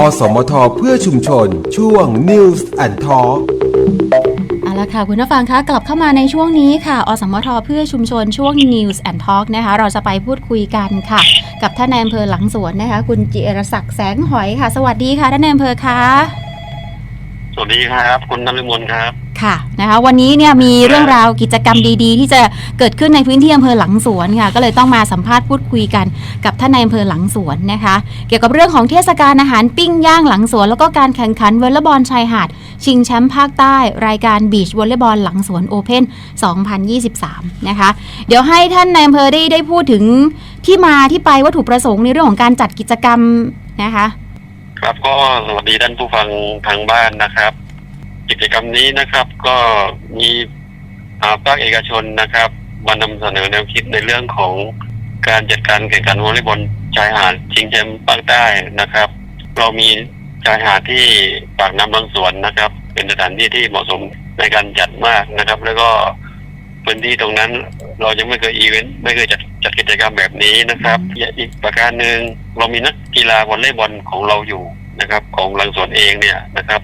อสมทเพื่อชุมชน ช่วง News and Talk เอาละค่ะ คุณผู้ฟังคะกลับเข้ามาในช่วงนี้ค่ะ อสมทเพื่อชุมชนช่วง News and Talk นะคะ เราจะไปพูดคุยกันค่ะ กับท่านนายอำเภอหลังสวนนะคะ คุณจิรศักดิ์แสงหอยค่ะ สวัสดีค่ะท่านนายอำเภอคะสวัสดีครับ คุณนฤมลครับ ค่ะนะคะวันนี้เนี่ยมีเรื่องราวกิจกรรมดีๆ ที่จะเกิดขึ้นในพื้นที่อำเภอหลังสวนค่ะก็เลยต้องมาสัมภาษณ์พูดคุยกันกับท่านนายอำเภอหลังสวนนะคะ เกี่ยวกับเรื่องของเทศกาลอาหารปิ้งย่างหลังสวน แล้วก็การแข่งขันวอลเลย์บอลชายหาด ชิงแชมป์ภาคใต้รายการบีชวอลเลย์บอลหลังสวนโอเพน2023 นะคะ เดี๋ยวให้ท่านนายอำเภอได้ได้พูดถึงที่มาที่ไปวัตถุประสงค์ในเรื่องของการจัดกิจกรรมนะคะ ครับก็สวัสดีท่านผู้ฟังทางบ้านนะครับ กิจกรรมนี้นะครับ ก็มีภาคเอกชนนะครับมานำเสนอแนวคิดในเรื่องของการจัดการแข่งขันวอลเลย์บอลชายหาดชิงแชมป์ภาคใต้นะครับ เรามีชายหาดที่ปากน้ำบางสวนนะครับ เป็นสถานที่ที่เหมาะสมในการจัดมากนะครับ แล้วก็พื้นที่ตรงนั้นเรายังไม่เคยอีเวนต์ไม่เคยจัดจัดกิจกรรมแบบนี้นะครับอีกประการหนึ่งเรามีนักกีฬาวอลเลย์บอลของเราอยู่นะครับ ของลังสวนเองเนี่ยนะครับ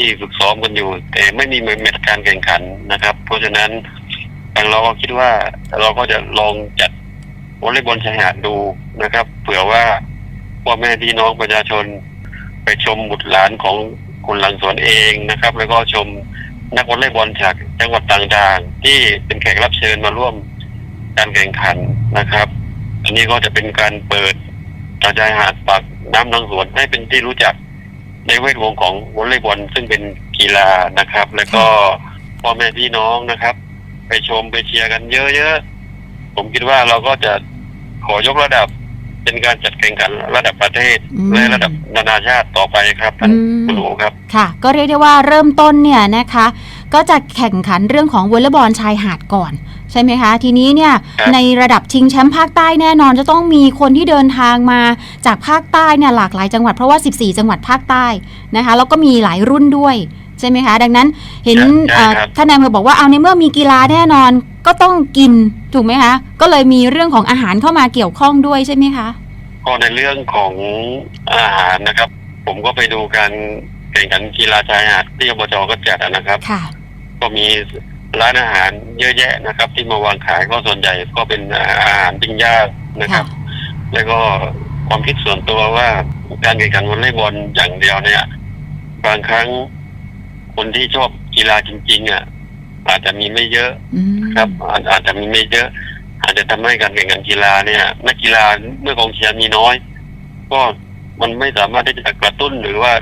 ที่ฝึกซ้อมกันอยู่ แต่ไม่มีแมตช์การแข่งขันนะครับ เพราะฉะนั้นทางเราก็คิดว่าเราก็จะลองจัดวอลเลย์บอลชายหาดดูนะครับ เผื่อว่าพ่อแม่พี่น้องประชาชน ไปชมบุตรหลานของคุนหลังสวนเองนะครับ แล้วก็ชมนักวอลเลย์บอลจากจังหวัดต่างๆ ที่เป็นแขกรับเชิญมาร่วมการแข่งขันนะครับ อันนี้ก็จะเป็นการเปิดกระจายหาดปากน้ำหลังสวนให้เป็นที่รู้จัก ในเวทวงของวอลเลย์บอลซึ่งเป็นกีฬานะครับ แล้วก็พ่อแม่พี่น้องนะครับ ไปชมไปเชียร์กันเยอะๆผมคิดว่าเราก็จะขอยกระดับเป็นการจัดแข่งขันระดับประเทศอืมและระดับนานาชาติต่อไปครับท่านอืมคุณหนูครับ ค่ะ ก็เรียกได้ว่าเริ่มต้นเนี่ยนะคะ ก็จะแข่งขันเรื่องของวอลเลย์บอลชายหาดก่อน ใช่ไหมคะ ทีนี้เนี่ยครับในระดับชิงแชมป์ภาคใต้แน่นอนจะต้องมีคนที่เดินทางมาจากภาคใต้เนี่ยหลากหลายจังหวัดเพราะว่า 14 จังหวัดภาคใต้นะคะแล้วก็มีหลายรุ่นด้วยใช่ไหมคะ ดังนั้นเห็นใช่เอ่อครับท่านนายอำเภอบอกว่าเอาในเมื่อมีกีฬาแน่นอนก็ต้องกินถูกไหมคะ ก็เลยมีเรื่องของอาหารเข้ามาเกี่ยวข้องด้วยใช่ไหมคะก็ในเรื่องของอาหารนะครับ ผมก็ไปดูการแข่งขันกีฬาชายหาดที่อบจก็จัดนะครับค่ะก็มี ร้านอาหารเยอะแยะนะครับ ที่มาวางขายก็ส่วนใหญ่ก็เป็นอาหารปิ้งย่างนะครับ แล้วก็ความคิดส่วนตัวว่าการแข่งขันวอลเลย์บอลอย่างเดียวเนี่ย บางครั้งคนที่ชอบกีฬาจริง ๆ อะ อาจจะมีไม่เยอะอืมครับอาจอาจจะมีไม่เยอะ อาจจะทำให้การแข่งขันกีฬาเนี่ยนักกีฬาเมื่อกองเชียร์มีน้อย ก็มันไม่สามารถที่จะกระตุ้นหรือว่า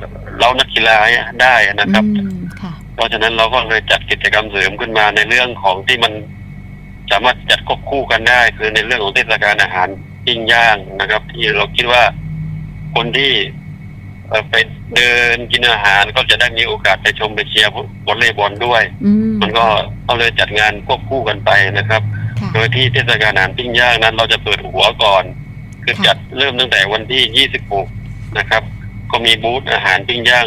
เรานักกีฬาได้นะครับอืมค่ะ เพราะฉะนั้นเราก็เลยจัดกิจกรรมเสริมขึ้นมาในเรื่องของที่มันสามารถจัดควบคู่กันได้ คือในเรื่องของเทศกาลอาหารปิ้งย่างนะครับ ที่เราคิดว่าคนที่เอ่อไปเดินกินอาหารก็จะได้มีโอกาสไปชมไปเชียร์วอลเลย์บอลด้วยอืมมันก็ก็เลยจัดงานควบคู่กันไปนะครับค่ะโดยที่เทศกาลอาหารปิ้งย่างนั้น เราจะเปิดหัวก่อน คือค่ะจัดเริ่มตั้งแต่วันที่ 26 นะครับ ก็มีบูธอาหารปิ้งย่าง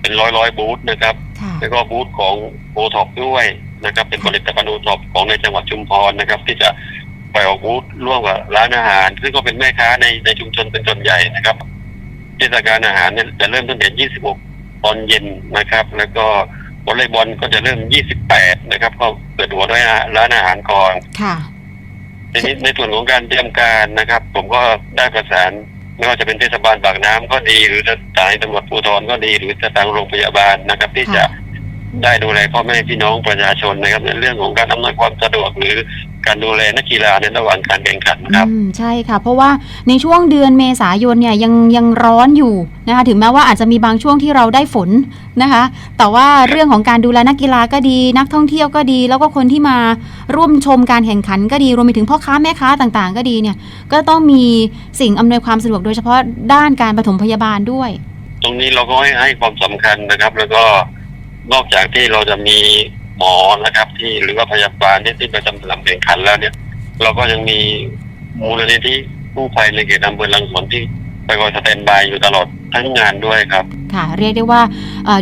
เป็นร้อยร้อยๆบูธนะครับค่ะแล้วก็บูธของโอท็อปด้วยนะครับ เป็นผลิตภัณฑ์โอท็อปของในจังหวัดชุมพรนะครับ ที่จะไปออกบูธร่วมกับร้านอาหาร ซึ่งก็เป็นแม่ค้าในในชุมชนเป็นส่วนใหญ่นะครับเทศกาลอาหารเนี่ยจะเริ่มตั้งแต่ 26 ตอนเย็นนะครับ แล้วก็วอลเลย์บอลก็จะเริ่ม 28 นะครับ ก็เปิดหัวด้วยร้านอาหารก่อนค่ะทีนี้ในส่วนของการเตรียมการนะครับ ผมก็ได้ประสาน ไม่ว่าจะเป็นเทศบาลปากน้ำก็ดี หรือสถานีตำรวจภูธรก็ดี หรือสถานโรงพยาบาลนะครับ ที่จะค่ะได้ดูแลพ่อแม่พี่น้องประชาชนนะครับในเรื่องของการอำนวยความสะดวกหรือ การดูแลนักกีฬาในระหว่างการแข่งขันครับ อืมใช่ค่ะ เพราะว่าในช่วงเดือนเมษายนเนี่ยยังยังร้อนอยู่นะคะถึงแม้ว่าอาจจะมีบางช่วงที่เราได้ฝนนะคะ แต่ว่าเรื่องของการดูแลนักกีฬาก็ดี นักท่องเที่ยวก็ดี แล้วก็คนที่มาร่วมชมการแข่งขันก็ดีรวมไปถึงพ่อค้าแม่ค้าต่างๆ ก็ดีเนี่ย ก็ต้องมีสิ่งอำนวยความสะดวกโดยเฉพาะด้านการปฐมพยาบาลด้วย ตรงนี้เราก็ให้ให้ความสำคัญนะครับ แล้วก็นอกจากที่เราจะมี หมอนะครับ ที่หรือว่าพยาบาลที่ยที่ประจำสนามแข่งขันแล้วเนี่ย เราก็ยังมีมูลนิธิกู้ภัยในเขตอำเภอลังสวนที่ไปคอยสแตนบายอยู่ตลอดทั้งงานด้วยครับ ค่ะ เรียกได้ว่า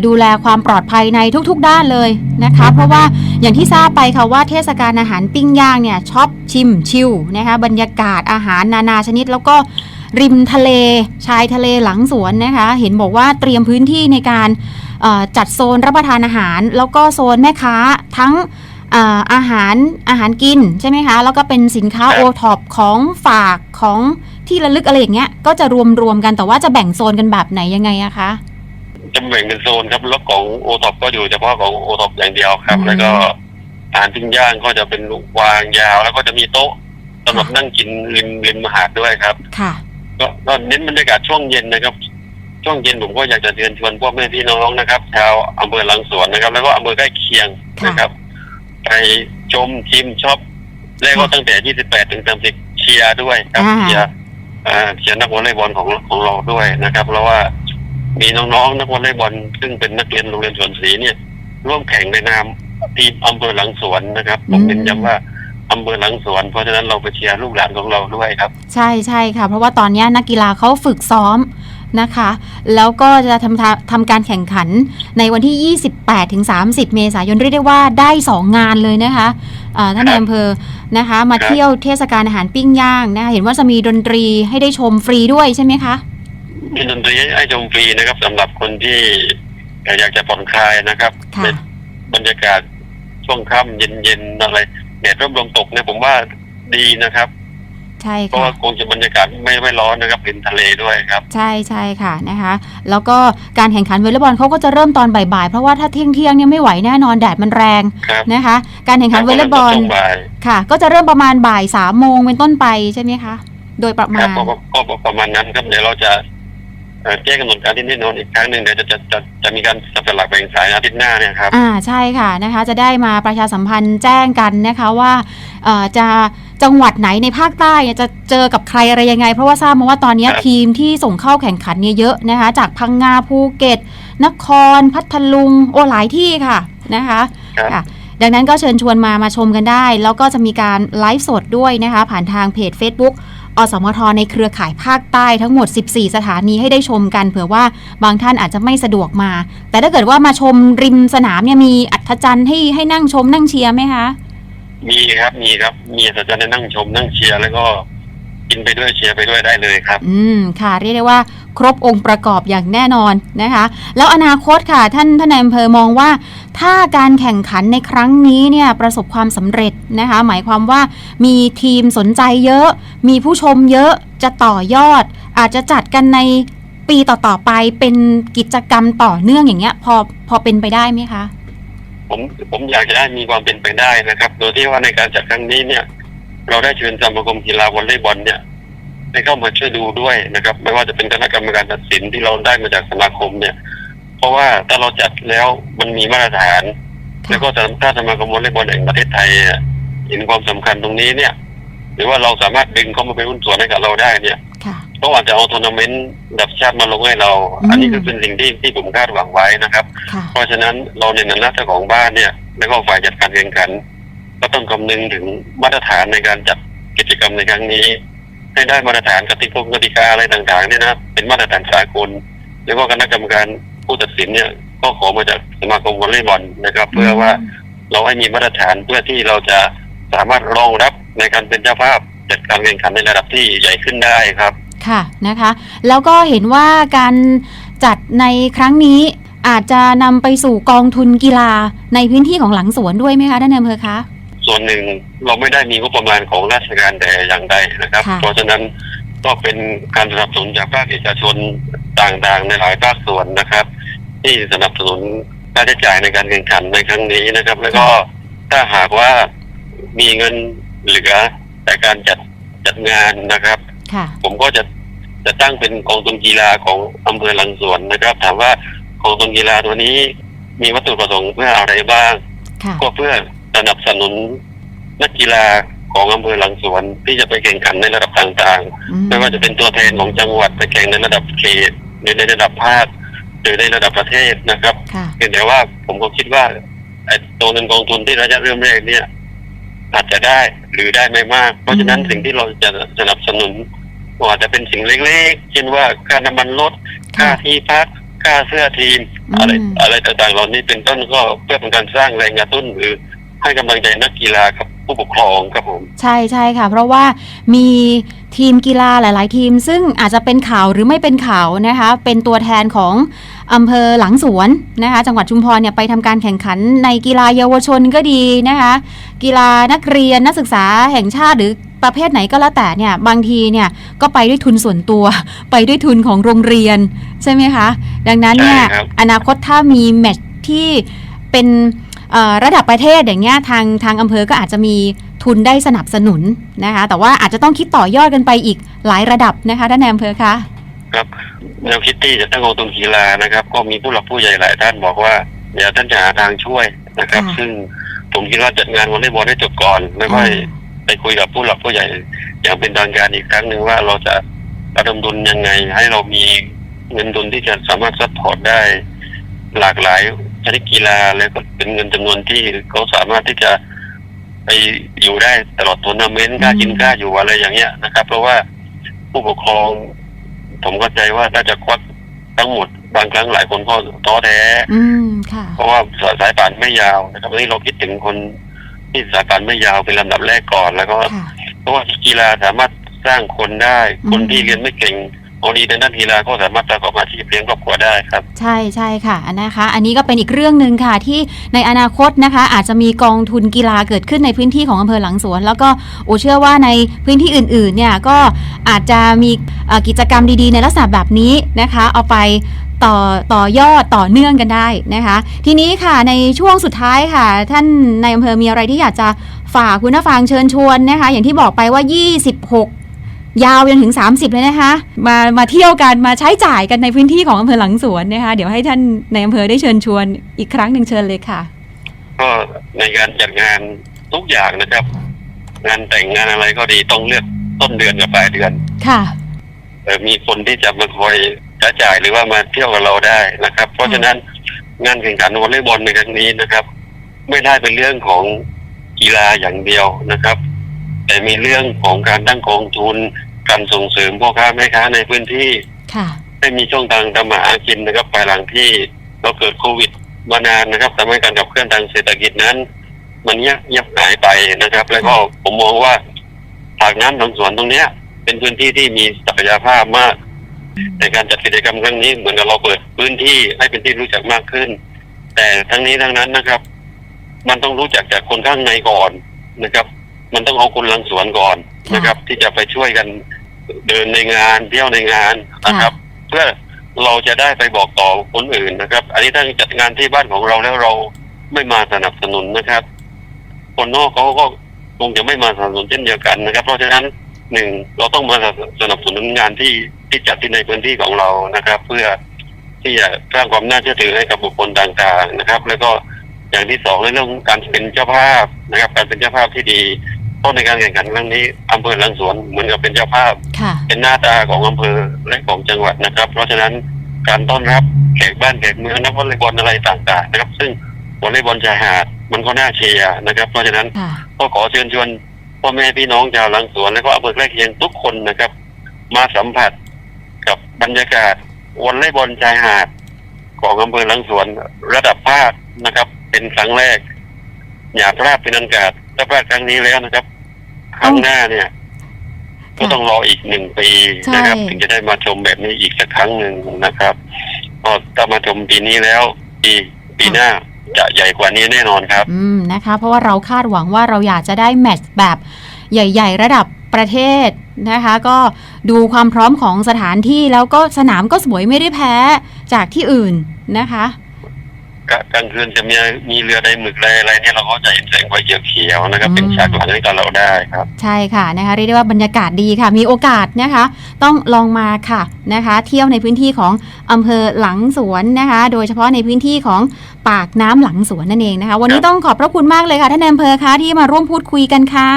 ดูแลความปลอดภัยในทุกๆด้านเลยนะคะ เพราะว่าอย่างที่ทราบไปค่ะว่าเทศกาลอาหารปิ้งย่างเนี่ยช็อปชิมชิลนะคะบรรยากาศอาหารนานาชนิดแล้วก็ ริมทะเล ชายทะเลหลังสวนนะคะ เห็นบอกว่าเตรียมพื้นที่ในการเอ่อจัดโซนรับประทานอาหาร แล้วก็โซนแม่ค้าทั้งเอ่ออาหารอาหารกินใช่ไหมคะ แล้วก็เป็นสินค้าครับโอท็อปของฝากของที่ระลึกอะไรอย่างเงี้ยก็จะรวมรวมๆกันแต่ว่าจะแบ่งโซนกันแบบไหนยังไงอะคะจะแบ่งเป็นโซนครับแล้วของโอท็อปก็อยู่เฉพาะของโอท็อปอย่างเดียวครับอืมแล้วก็อาหารปิ้งย่างก็จะเป็นวางยาว แล้วก็จะมีโต๊ะสำหรับนั่งกินริมริมหาดด้วยครับ ค่ะ ก็ก็เน้นบรรยากาศช่วงเย็นนะครับ ช่วงเย็นผมก็อยากจะเชิญชวนพวกแม่พี่น้องนะครับชาวอำเภอหลังสวนนะครับ แล้วก็อำเภอใกล้เคียงค่ะนะครับ ไปชมชิมช็อปแล้วก็ค่ะตั้งแต่ 28 ถึง 30เชียร์ด้วยครับอ่า เชียร์อ่าเชียร์นักวอลเลย์บอลของของเราด้วยนะครับ เพราะว่ามีน้องๆนักวอลเลย์บอลซึ่งเป็นนักเรียนโรงเรียนสวนศรีเนี่ย ร่วมแข่งในนามทีมอำเภอหลังสวนนะครับ ผมเป็นย้ำว่า อำเภอหลังสวนเพราะฉะนั้นเราไปเชียร์ลูกหลานของเราด้วยครับ ใช่ใช่ค่ะ เพราะว่าตอนนี้นักกีฬาเขาฝึกซ้อมนะคะ แล้วก็จะทำทำทำการแข่งขันในวันที่ 28ถึง30 เมษายนเรียกได้ว่าได้ 2 งานเลยนะคะอ่าท่านในครับอำเภอนะคะ มาครับเที่ยวเทศกาลอาหารปิ้งย่างนะคะเห็นว่าจะมีดนตรีให้ได้ชมฟรีด้วยใช่ไหมคะมีดนตรีให้ชมฟรีนะครับสำหรับคนที่อยากจะผ่อนคลายนะครับค่ะในบรรยากาศช่วงค่ำเย็นๆอะไร แดดร่มลมตกเนี่ยผมว่าดีนะครับ ใช่เพราะค่ะ ว่าคงจะบรรยากาศไม่ไม่ร้อนนะครับเป็นทะเลด้วยครับ ใช่ใช่ค่ะนะคะ แล้วก็การแข่งขันวอลเลย์บอลเขาก็จะเริ่มตอนบ่ายๆ เพราะว่าถ้าเที่ยงเที่ยงๆเนี่ยไม่ไหวแน่นอนแดดมันแรงครับนะคะ การแข่งขันวอลเลย์บอลช่วงบ่ายค่ะ ก็จะเริ่มประมาณบ่ายสามโมงเป็นต้นไปใช่ไหมคะ โดยประคมารับณ ก็ก็ก็ประมาณนั้นครับเดี๋ยวเราจะเอ่อ แจ้งกำหนดการที่แน่นอนอีกครั้งหนึ่งเดี๋ยวจะจะจะจะมีการสับสลักแบ่งสายอาทิตย์หน้าเนี่ยครับอ่าใช่ค่ะนะคะ จะได้มาประชาสัมพันธ์แจ้งกันนะคะว่าเอ่อจะจังหวัดไหนในภาคใต้เนี่ยจะเจอกับใครอะไรยังไง เพราะว่าทราบมาว่าตอนนี้ครับทีมที่ส่งเข้าแข่งขันเนี่ยเยอะนะคะ จากพังงาภูเก็ต นคร พัทลุงโอ้หลายที่ค่ะนะคะครับค่ะดังนั้นก็เชิญชวนมามาชมกันได้ แล้วก็จะมีการไลฟ์สดด้วยนะคะ ผ่านทางเพจ Facebook อสมทในเครือข่ายภาคใต้ทั้งหมด 14 สถานีให้ได้ชมกันเผื่อว่าบางท่านอาจจะไม่สะดวกมา แต่ถ้าเกิดว่ามาชมริมสนามเนี่ยมีอัธจันทร์ให้ให้นั่งชมนั่งเชียร์ไหมคะ มีครับมีครับ มีสัจจะนั่งชมนั่งเชียร์แล้วก็กินไปด้วยเชียร์ไปด้วยได้เลยครับ อืมค่ะเรียกได้ว่า ครบองค์ประกอบอย่างแน่นอนนะคะ แล้วอนาคตค่ะ ท่านท่านนายอำเภอมองว่า ถ้าการแข่งขันในครั้งนี้เนี่ยประสบความสำเร็จนะคะ หมายความว่ามีทีมสนใจเยอะ มีผู้ชมเยอะจะต่อยอด อาจจะจัดกันในปีต่อๆไปเป็นกิจกรรมต่อเนื่องอย่างเงี้ย พอพอเป็นไปได้ไหมคะ ผมผมอยากจะให้มีความเป็นไปได้นะครับ โดยที่ว่าในการจัดครั้งนี้เนี่ย เราได้เชิญสมาคมกีฬาวอลเลย์บอลเนี่ย ให้เข้ามาช่วยดูด้วยนะครับ ไม่ว่าจะเป็นคณะกรรมการตัดสินที่เราได้มาจากสมาคมเนี่ย เพราะว่าถ้าเราจัดแล้วมันมีมาตรฐานค่ะแล้วก็ถ้าสมาคมวอลเลย์บอลแห่งประเทศไทยเนี่ยเห็นความสำคัญตรงนี้เนี่ย หรือว่าเราสามารถดึงเข้ามาเป็นหุ้นส่วนให้กับเราได้เนี่ยค่ะก็อาจจะเอาทัวร์นาเมนต์ระดับชาติมาลงให้เราอืมอันนี้คือเป็นสิ่งที่ที่ผมคาดหวังไว้นะครับค่ะเพราะฉะนั้นเราในฐานะเจ้าของบ้านเนี่ย แล้วก็ฝ่ายจัดการแข่งขัน ก็ต้องคำนึงถึงมาตรฐานในการจัดกิจกรรมในครั้งนี้ ให้ได้มาตรฐานกติกากติกาอะไรต่างๆเนี่ยนะเป็นมาตรฐานสากลแล้วก็คณะกรรมการผู้ตัดสินเนี่ย ก็ขอมาจากสมาคมวอลเลย์บอลนะครับ เพื่อว่าเราให้มีมาตรฐานเพื่อที่เราจะสามารถรองรับในการเป็นเจ้าภาพจัดการแข่งขันในระดับที่ใหญ่ขึ้นได้ครับ ค่ะนะคะ แล้วก็เห็นว่าการจัดในครั้งนี้อาจจะนำไปสู่กองทุนกีฬาในพื้นที่ของหลังสวนด้วยไหมคะท่านนายอำเภอคะ ส่วนหนึ่งเราไม่ได้มีงบประมาณของราชการแต่อย่างใดนะครับ ค่ะ เพราะฉะนั้นก็เป็นการสนับสนุนจากภาคเอกชนต่างๆ ในหลายภาคส่วนนะครับ ที่สนับสนุนค่าใช้จ่ายในการแข่งขันในครั้งนี้นะครับ แล้วก็ถ้าหากว่ามีเงินเหลือแต่การจัดจัดงานนะครับ ค่ะ ผมก็จะจะตั้งเป็นกองทุนกีฬาของอำเภอหลังสวนนะครับ ถามว่ากองทุนกีฬาตัวนี้มีวัตถุประสงค์เพื่ออะไรบ้าง ค่ะ ก็เพื่อ สนับสนุนนักกีฬาของอำเภอหลังสวนที่จะไปแข่งขันในระดับต่างอืๆไม่ว่าจะเป็นตัวแทนของจังหวัดไปแข่งในระดับเขตหรือในระดับภาคหรือในระดับประเทศนะครับ ค่ะ เพียงแต่ว่าผมก็คิดว่าไอ้ตัวเงินกองทุนที่ระยะเริ่มแรกเนี่ย อาจจะได้หรือได้ไม่มาก เพราะฉะนั้นอืม สิ่งที่เราจะสนับสนุนก็อาจจะเป็นสิ่งเล็กๆเช่นว่าค่าน้ำมันรถค่าค่ะ ที่พักค่าเสื้อทีม อืม อะไรอะไรต่างๆเหล่านี้เป็นต้นก็เพื่อเป็นการสร้างแรงกระตุ้นหรือ ให้กำลังใจนักกีฬากับผู้ปกครองครับผม ใช่ใช่ค่ะ เพราะว่ามีทีมกีฬาหลาย ๆ ทีม ซึ่งอาจจะเป็นข่าวหรือไม่เป็นข่าวนะคะ เป็นตัวแทนของอำเภอหลังสวนนะคะ จังหวัดชุมพรเนี่ยไปทำการแข่งขันในกีฬาเยาวชนก็ดีนะคะ กีฬานักเรียนนักศึกษาแห่งชาติหรือประเภทไหนก็แล้วแต่เนี่ยบางทีเนี่ยก็ไปด้วยทุนส่วนตัว ไปด้วยทุนของโรงเรียนใช่ไหมคะ ดังนั้นเนี่ยใช่ครับ อนาคตถ้ามีแมตช์ที่เป็นเอ่อ ระดับประเทศอย่างเงี้ยทางทางอำเภอก็อาจจะมีทุนได้สนับสนุนนะคะ แต่ว่าอาจจะต้องคิดต่อยอดกันไปอีกหลายระดับนะคะท่านนายอำเภอคะครับแนวคิดที่จะตั้งองค์ตรงกีฬานะครับ ก็มีผู้หลักผู้ใหญ่หลายท่านบอกว่าเดี๋ยวท่านจะหาทางช่วยนะครับ ซึ่งผมคิดว่าจัดงานวอลเลย์บอลให้จบก่อนแล้วค่อยไปคุยกับผู้หลักผู้ใหญ่อย่างเป็นทางการอีกครั้งหนึ่งว่าเราจะระดมทุนยังไง ให้เรามีเงินทุนที่จะสามารถซัพพอร์ตได้หลากหลาย ชนิดกีฬาแล้วก็เป็นเงินจำนวนที่เขาสามารถที่จะไปอยู่ได้ตลอดทัวร์นาเมนต์กล้ากินกล้าอยู่อะไรอย่างเงี้ยนะครับ เพราะว่าผู้ปกครอง ผมเข้าใจว่าถ้าจะควักทั้งหมดบางครั้งหลายคนก็ท้อแท้อืมค่ะเพราะว่าสายป่านไม่ยาวนะครับวันนี้เราคิดถึงคนที่สายป่านไม่ยาวเป็นลำดับแรกก่อนแล้วก็ค่ะเพราะว่ากีฬาสามารถสร้างคนได้อืมคนที่เรียนไม่เก่ง พอดีในด้านกีฬาก็สามารถประกอบอาชีพเลี้ยงครอบครัวได้ครับ ใช่ใช่ค่ะนะคะ อันนี้ก็เป็นอีกเรื่องหนึ่งค่ะที่ในอนาคตนะคะ อาจจะมีกองทุนกีฬาเกิดขึ้นในพื้นที่ของอำเภอหลังสวน แล้วก็โอเชื่อว่าในพื้นที่อื่นๆเนี่ยก็อาจจะมีกิจกรรมดีๆ ในลักษณะแบบนี้นะคะ เอาไปต่อต่อยอดต่อเนื่องกันได้นะคะ ทีนี้ค่ะในช่วงสุดท้ายค่ะ ท่านในอำเภอมีอะไรที่อยากจะฝากคุณผู้ฟังเชิญชวนนะคะ อย่างที่บอกไปว่า 26 ยาวจนถึง 30 เลยนะคะ มามาเที่ยวกันมาใช้จ่ายกันในพื้นที่ของอำเภอหลังสวนนะคะ เดี๋ยวให้ท่านในอำเภอได้เชิญชวนอีกครั้งหนึ่งเชิญเลยค่ะ ก็ในการจัดงานทุกอย่างนะครับ งานแต่งงานอะไรก็ดีต้องเลือกต้นเดือนกับปลายเดือนค่ะเอ่อมีคนที่จะมาคอยใช้จ่ายหรือว่ามาเที่ยวกับเราได้นะครับ เพราะฉะนั้นงานแข่งขันวอลเลย์บอลในครั้งนี้นะครับ ไม่ได้เป็นเรื่องของกีฬาอย่างเดียวนะครับ แต่มีเรื่องของการตั้งกองทุน การส่งเสริมพ่อค้าแม่ค้าในพื้นที่ค่ะให้มีช่องทางทำมาหากินนะครับภายหลังที่เราเกิดโควิดมานานนะครับทำให้การขับเคลื่อนทางเศรษฐกิจนั้น มันเงียบเงียบหายไปนะครับ แล้วก็ผมมองว่าปากน้ำหนองสวนตรงเนี้ย เป็นพื้นที่ที่มีศักยภาพมาก ในการจัดกิจกรรมครั้งนี้เหมือนกับเราเปิดพื้นที่ให้เป็นที่รู้จักมากขึ้น แต่ทั้งนี้ทั้งนั้นนะครับ มันต้องรู้จักจากคนข้างในก่อนนะครับ มันต้องเอาคนหลังสวนก่อนนะครับ ที่จะไปช่วยกันเดินในงานเที่ยวในงานนะครับ เพื่อเราจะได้ไปบอกต่อคนอื่นนะครับ อันนี้ถ้าจัดงานที่บ้านของเราแล้วเราไม่มาสนับสนุนนะครับ คนนอกเขาก็คงจะไม่มาสนับสนุนเช่นเดียวกันนะครับ เพราะฉะนั้นหนึ่งเราต้องมาสนับสนุนงานที่ที่จัดที่ในพื้นที่ของเรานะครับ เพื่อที่จะสร้างความน่าเชื่อถือให้กับบุคคลต่างๆนะครับ แล้วก็อย่างที่สองในเรื่องของการเป็นเจ้าภาพนะครับ การเป็นเจ้าภาพที่ดี เพราะในการแข่งขันครั้งนี้อำเภอหลังสวนเหมือนกับเป็นเจ้าภาพ ค่ะ เป็นหน้าตาของอำเภอและของจังหวัดนะครับ เพราะฉะนั้นการต้อนรับแขกบ้านแขกเมืองนักวอลเลย์บอลอะไรต่างๆนะครับ ซึ่งวอลเลย์บอลชายหาดมันก็น่าเชียร์นะครับ เพราะฉะนั้นค่ะ ก็ขอเชิญชวนพ่อแม่พี่น้องชาวลังสวนและก็อำเภอใกล้เคียงทุกคนนะครับ มาสัมผัสกับบรรยากาศวอลเลย์บอลชายหาด ของอำเภอลังสวนระดับภาคนะครับ เป็นครั้งแรก อย่าพลาดเป็นอันขาด ถ้าพลาดครั้งนี้แล้วนะครับ ครั้งหน้าเนี่ย ก็ต้องรออีกหนึ่งปีนะครับใช่ถึงจะได้มาชมแบบนี้อีกสักครั้งหนึ่งนะครับก็ถ้ามาชมปีนี้แล้วปีปีหน้าจะใหญ่กว่านี้แน่นอนครับ อืมนะคะ เพราะว่าเราคาดหวังว่าเราอยากจะได้แมตช์แบบใหญ่ ๆ ระดับประเทศนะคะ ก็ดูความพร้อมของสถานที่แล้วก็สนามก็สวยไม่ได้แพ้จากที่อื่นนะคะ กกลางคืนจะมีมีเรือใดหมึกอะไรอะไรเนี่ยเราก็จะเห็นแสงไฟเขียวๆนะครับอืมเป็นฉากหลังให้กับเราได้ครับ ใช่ค่ะนะคะเรียกได้ว่าบรรยากาศดีค่ะ มีโอกาสนะคะ ต้องลองมาค่ะนะคะ เที่ยวในพื้นที่ของอำเภอหลังสวนนะคะ โดยเฉพาะในพื้นที่ของปากน้ำหลังสวนนั่นเองนะคะ วันนี้ครับต้องขอบพระคุณมากเลยค่ะท่านนายอำเภอคะที่มาร่วมพูดคุยกันค่ะ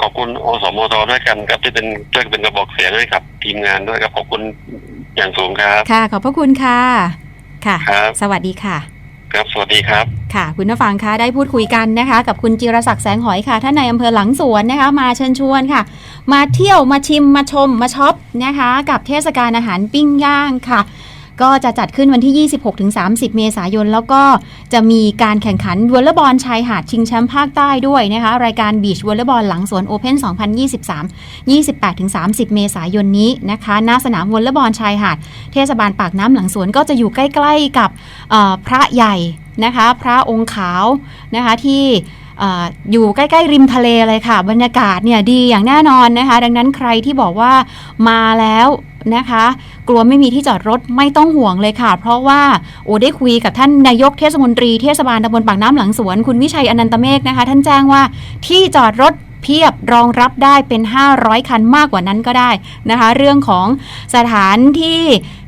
ขอบคุณอสมทด้วยกันครับที่เป็นช่วยเป็นกระบอกเสียงให้กับทีมงานด้วยครับขอบคุณอย่างสูงครับ ค่ะ ขอบพระคุณค่ะ ค่ะ ครับ สวัสดีค่ะ ครับ สวัสดีครับ ค่ะ คุณผู้ฟังคะได้พูดคุยกันนะคะ กับคุณจิรศักดิ์แสงหอยค่ะท่านในายอำเภอหลังสวนนะคะ มาเชิญชวนค่ะ มาเที่ยวมาชิมมาชมมาช็อปนะคะ กับเทศกาลอาหารปิ้งย่างค่ะ ก็จะจัดขึ้นวันที่ 26-30 เมษายน แล้วก็จะมีการแข่งขันวอลเลย์บอลชายหาดชิงแชมป์ภาคใต้ด้วยนะคะ รายการบีชวอลเลย์บอลหลังสวนโอเพน2023 28-30 เมษายนนี้นะคะหน้าสนามวอลเลย์บอลชายหาด เทศบาลปากน้ำหลังสวนก็จะอยู่ใกล้ ๆ กับพระใหญ่นะคะ พระองค์ขาวนะคะที่ อยู่ใกล้ๆริมทะเลเลยค่ะ บรรยากาศเนี่ยดีอย่างแน่นอนนะคะ ดังนั้นใครที่บอกว่ามาแล้วนะคะ กลัวไม่มีที่จอดรถไม่ต้องห่วงเลยค่ะ เพราะว่าโอ้ได้คุยกับท่านนายกเทศมนตรีเทศบาลตำบลปากน้ำหลังสวน คุณวิชัยอนันตเมฆนะคะ ท่านแจ้งว่าที่จอดรถเพียบรองรับได้เป็น 500 คันมากกว่านั้นก็ได้นะคะ เรื่องของสถานที่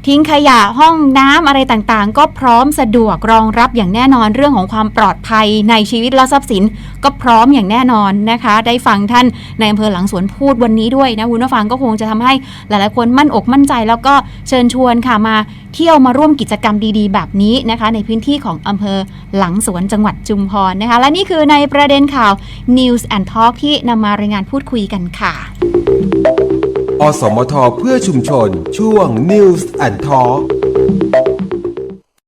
ทิ้งขยะห้องน้ำอะไรต่างๆ ก็พร้อมสะดวกรองรับอย่างแน่นอนเรื่องของความปลอดภัยในชีวิตและทรัพย์สิน ก็พร้อมอย่างแน่นอนนะคะ ได้ฟังท่านในอำเภอหลังสวนพูดวันนี้ด้วยนะคุณผู้ฟังก็คงจะทำให้หลายๆคนมั่นอกมั่นใจ แล้วก็เชิญชวนค่ะมาเที่ยวมาร่วมกิจกรรมดีๆ แบบนี้นะคะ ในพื้นที่ของอำเภอหลังสวนจังหวัดจุมพรนะคะ และนี่คือในประเด็นข่าว News and Talk ที่นำมารายงานพูดคุยกันค่ะ อสมทเพื่อชุมชน ช่วง News and Talk